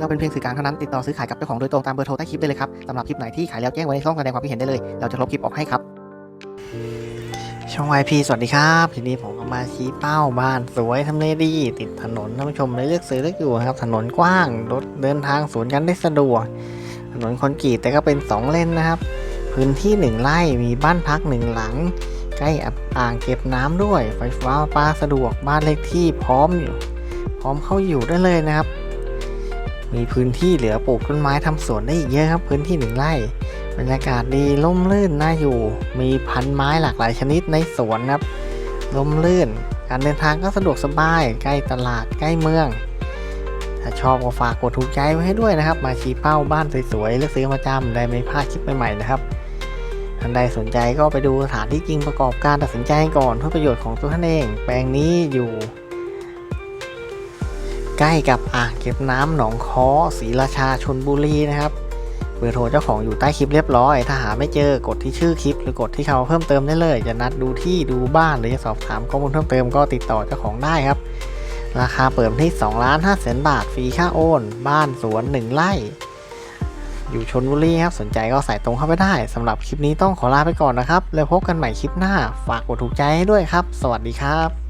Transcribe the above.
เราเป็นเพียงสื่อกลางเท่านั้นติดต่อซื้อขายกับเจ้าของโดยตรงตามเบอร์โทรใต้คลิปได้เลยครับสำหรับคลิปไหนที่ขายแล้วแจ้งไว้ในช่องแสดงความคิดเห็นได้เลย เราจะลบคลิปออกให้ครับ ช่อง YP สวัสดีครับทีนี้ผมก็มาชี้เป้าบ้านสวยทำเลดี ติดถนนท่านผู้ชมเลยเลือกซื้อเลือกอยู่นะครับถนนกว้างรถเดินทางสวนกันได้สะดวก ถนนคอนกรีตแต่ก็เป็น 2 เลนนะครับ พื้นที่ 1ไร่มีบ้านพัก 1 หลัง ใกล้อ่างเก็บน้ำด้วย ไฟฟ้าประปาสะดวกบ้านเลขที่พร้อมอยู่พร้อมเข้าอยู่ได้เลยนะครับ มีพื้นที่เหลือปลูกต้นไม้ทำสวนได้อีกเยอะครับ พื้นที่หนึ่งไร่บรรยากาศดีร่มรื่นน่าอยู่ มีพันไม้หลากหลายชนิดในสวนครับร่มรื่น การเดินทางก็สะดวกสบาย ใกล้ตลาดใกล้เมือง ถ้าชอบก็ฝากกดถูกใจไว้ให้ด้วยนะครับ มาชี้เป้าบ้านสวยๆเลือกซื้อประจำได้ไม่พลาดคลิปใหม่ๆนะครับท่านใดสนใจก็ไปดูสถานที่จริงประกอบการตัดสินใจก่อนเพื่อประโยชน์ของตัวท่านเอง แปลงนี้อยู่ ใกล้กับอ่างเก็บน้ำหนองค้อศรีราชาชนบุรีนะครับเบอร์โทรเจ้าของอยู่ใต้คลิปเรียบร้อย ถ้าหาไม่เจอกดที่ชื่อคลิป หรือกดที่เขาเพิ่มเติมได้เลย จะนัดดูที่ดูบ้านหรือจะสอบถามข้อมูลเพิ่มเติมก็ติดต่อเจ้าของได้ครับ ราคาเปิดที่2ล้าน5แสนบาทฟรีค่าโอน บ้านสวน 1 ไร่ อยู่ชนบุรีครับ สนใจก็ใส่ตรงเข้าไปได้สำหรับคลิปนี้ต้องขอลาไปก่อนนะครับ แล้วพบกันใหม่คลิปหน้า ฝากกดถูกใจให้ด้วยครับ สวัสดีครับ